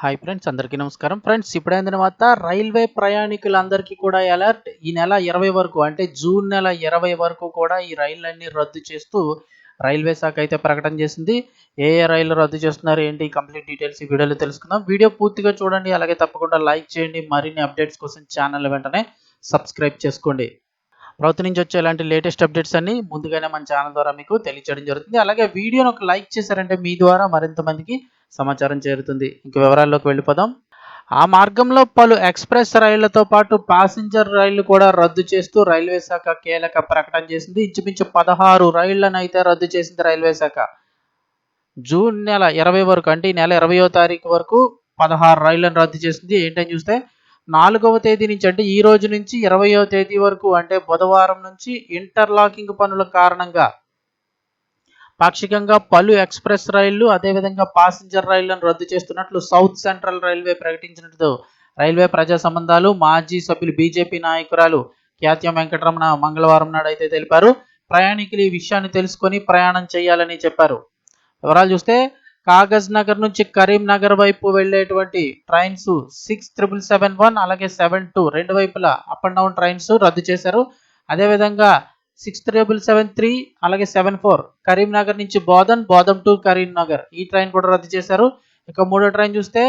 Hi friends అందరికీ నమస్కారం. Friends ఇప్పుడైన తర్వాత రైల్వే ప్రయాణికులందరికీ కూడా అలర్ట్ ఈ నెల ఇరవై వరకు అంటే జూన్ నెల ఇరవై వరకు కూడా ఈ రైళ్ళన్నీ రద్దు చేస్తూ రైల్వే శాఖ అయితే ప్రకటన చేసింది. ఏ ఏ రైళ్ళు రద్దు చేస్తున్నారు ఏంటి కంప్లీట్ డీటెయిల్స్ ఈ వీడియోలో తెలుసుకుందాం. వీడియో పూర్తిగా చూడండి అలాగే తప్పకుండా లైక్ చేయండి. మరిన్ని అప్డేట్స్ కోసం ఛానల్ వెంటనే సబ్స్క్రైబ్ చేసుకోండి. ప్రభుత్వం నుంచి వచ్చే ఇలాంటి లేటెస్ట్ అప్డేట్స్ అన్ని ముందుగానే మన ఛానల్ ద్వారా మీకు తెలియచేయడం జరుగుతుంది. అలాగే వీడియోను ఒక లైక్ చేశారంటే మీ ద్వారా మరింత మందికి సమాచారం చేరుతుంది. ఇంక వివరాల్లోకి వెళ్ళిపోదాం. ఆ మార్గంలో పలు ఎక్స్ప్రెస్ రైళ్ళతో పాటు ప్యాసింజర్ రైళ్ళు కూడా రద్దు చేస్తూ రైల్వే శాఖ కీలక ప్రకటన చేసింది. ఇంచుమించు పదహారు రైళ్ళను అయితే రద్దు చేసింది రైల్వే శాఖ. జూన్ నెల ఇరవై వరకు అంటే ఈ నెల ఇరవయో తారీఖు వరకు పదహారు రైళ్ళను రద్దు చేసింది. ఏంటని చూస్తే నాలుగవ తేదీ నుంచి అంటే ఈ రోజు నుంచి ఇరవయో తేదీ వరకు అంటే బుధవారం నుంచి ఇంటర్లాకింగ్ పనుల కారణంగా పాక్షికంగా పలు ఎక్స్ప్రెస్ రైళ్ళు అదేవిధంగా పాసింజర్ రైళ్ళను రద్దు చేస్తున్నట్లు సౌత్ సెంట్రల్ రైల్వే ప్రకటించినట్లు రైల్వే ప్రజా సంబంధాలు మాజీ సభ్యులు బీజేపీ నాయకురాలు ఖ్యాత్యం వెంకటరమణ మంగళవారం నాడు అయితే తెలిపారు. ప్రయాణికులు ఈ విషయాన్ని తెలుసుకొని ప్రయాణం చేయాలని చెప్పారు. వివరాలు చూస్తే కాగజ్ నగర్ నుంచి కరీంనగర్ వైపు వెళ్ళేటువంటి trains six triple seven one అలాగే సెవెన్ టూ రెండు వైపులా అప్ అండ్ డౌన్ ట్రైన్స్ రద్దు చేశారు. అదేవిధంగా సిక్స్ త్రిబుల్ సెవెన్ త్రీ అలాగే సెవెన్ ఫోర్ కరీంనగర్ నుంచి బోధన్ బోధన్ టు కరీంనగర్. ఈ ట్రైన్ కూడా రద్దు చేశారు. ఇక మూడో ట్రైన్ చూస్తే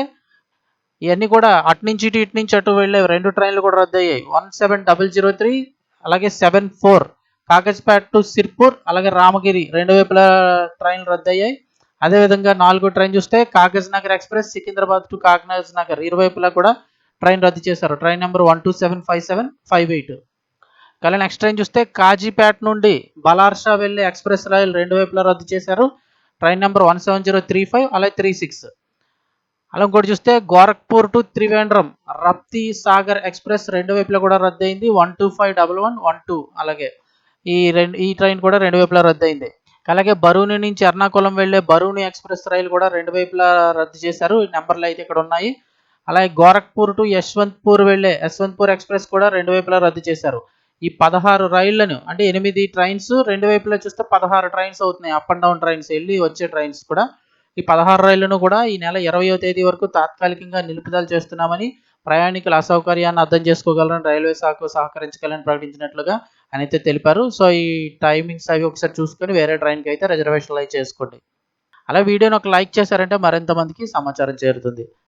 ఇవన్నీ కూడా అటు నుంచి ఇటు ఇటు నుంచి అటు వెళ్ళే రెండు ట్రైన్లు కూడా రద్దు అయ్యాయి one seven double zero three అలాగే seven four Kagazpet to Sirpur అలాగే రామగిరి. రెండు వైపుల ట్రైన్లు రద్దు అయ్యాయి అదేవిధంగా నాలుగో ట్రైన్ చూస్తే కాగజ్ నగర్ ఎక్స్ప్రెస్ సికింద్రాబాద్ టు కాగజ్ నగర్ ఇరువైపులా కూడా ట్రైన్ రద్దు చేశారు. Train number one two seven five seven five eight కానీ నెక్స్ట్ ట్రైన్ చూస్తే కాజీపేట నుండి బలార్షా వెళ్ళే ఎక్స్ప్రెస్ రైలు రెండు వైపులా రద్దు చేశారు. Train number one seven zero three five అలాగే త్రీ సిక్స్. అలా ఇంకోటి చూస్తే గోరఖ్పూర్ టు త్రివేంద్రం రప్తి సాగర్ ఎక్స్ప్రెస్ రెండు వైపులా కూడా రద్దు అయింది. One two five double one one two. అలాగే ఈ రెండు ఈ ట్రైన్ కూడా రెండు వైపులా రద్దు అయింది. అలాగే బరూని నుంచి ఎర్నాకుళం వెళ్ళే బరూని ఎక్స్ప్రెస్ రైలు కూడా రెండు వైపులా రద్దు చేశారు. ఈ నెంబర్లు అయితే ఇక్కడ ఉన్నాయి. అలాగే గోరఖ్పూర్ టు యశ్వంత్పూర్ వెళ్ళే యశ్వంత్పూర్ ఎక్స్ప్రెస్ కూడా రెండు వైపులా రద్దు చేశారు. ఈ పదహారు రైళ్ళను అంటే ఎనిమిది ట్రైన్స్ రెండు వైపులా చూస్తే పదహారు ట్రైన్స్ అవుతున్నాయి. అప్ అండ్ డౌన్ ట్రైన్స్ వెళ్ళి వచ్చే ట్రైన్స్ కూడా. ఈ పదహారు రైళ్ళను కూడా ఈ నెల ఇరవయో తేదీ వరకు తాత్కాలికంగా నిలుపుదల చేస్తున్నామని ప్రయాణికుల అసౌకర్యాన్ని అర్థం చేసుకోగలరని రైల్వే శాఖ సహకరించగలని ప్రకటించినట్లుగా అని అయితే తెలిపారు. సో ఈ టైమింగ్స్ అవి ఒకసారి చూసుకొని వేరే ట్రైన్కి అయితే రిజర్వేషన్లు అయితే చేసుకోండి. అలా వీడియోని ఒక లైక్ చేశారంటే మరింత మందికి సమాచారం చేరుతుంది.